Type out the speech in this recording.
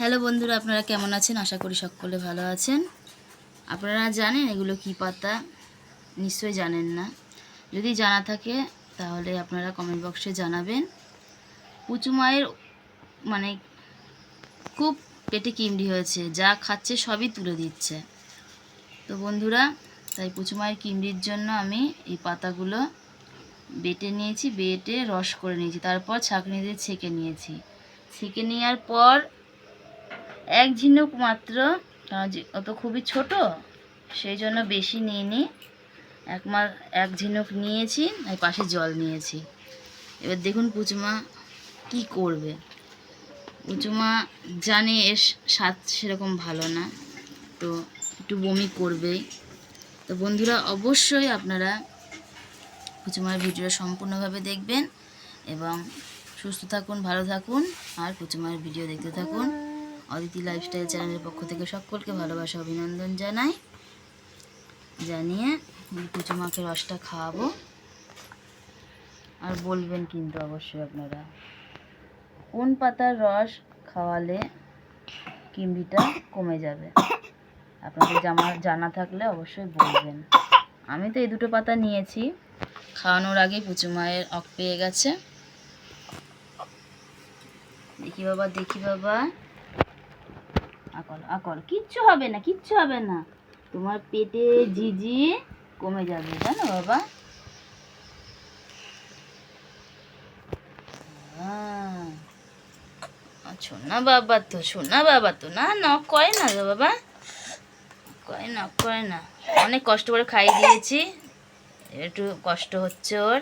Hello বন্ধুরা, আপনারা কেমন আছেন? আশা করি সকলে ভালো আছেন। আপনারা জানেন এগুলো কি পাতা? নিশ্চয়ই জানেন না। যদি জানা থাকে, তাহলে আপনারা কমেন্ট বক্সে জানাবেন। পুচু মায়ের মানে খুব পেটে কিমড়ি হয়েছে, যা খাচ্ছে সবই তুলে দিচ্ছে। তো বন্ধুরা, তাই পুচু মায়ের কিমড়ির জন্য আমি এই পাতাগুলো বেটে নিয়েছি, বেটে রস করে নিয়েছি। তারপর ছাঁকনি দিয়ে ছেঁকে নিয়েছি। ছেঁকে নেওয়ার পর এক ঝিনুক মাত্র। ও তো খুবই ছোট, সেই জন্য বেশি নিইনি। এক মা, এক ঝিনুক নিয়েছি, আর পাশে জল নিয়েছি। এবার দেখুন পুচুমা কি করবে। পুচুমা জানে এর স্বাদ সেরকম ভালো না, তো একটু বমি করবেই। তো বন্ধুরা, অবশ্যই আপনারা পুচুমার ভিডিও সম্পূর্ণভাবে দেখবেন এবং সুস্থ থাকুন, ভালো থাকুন, আর পুচুমার ভিডিও দেখতে থাকুন। অদিতি লাইফস্টাইল চ্যানেলের পক্ষ থেকে সকলকে ভালোবাসা, অভিনন্দন জানাই। জানিয়ে পুচুমাকে রসটা খাওয়াবো। আর বলবেন কিন্তু অবশ্যই আপনারা, কোন পাতার রস খাওয়ালে কিমড়িটা কমে যাবে? আপনাদের জামা, জানা থাকলে অবশ্যই বলবেন। আমি তো এই দুটো পাতা নিয়েছি, খাওয়ানোর আগে পুচু মায়ের অক পেয়ে গেছে। দেখি বাবা দেখি বাবা। আকল আকল কিচ্ছু হবে না, কিচ্ছু হবে না। তোমার পেটে জিজি কমে যাবে, জানো বাবা? শোনা বাবা তো, শোনা বাবা তো। না নখ করে না গো বাবা? করে না করে না। অনেক কষ্ট করে খাইয়ে দিয়েছি। একটু কষ্ট হচ্ছে ওর।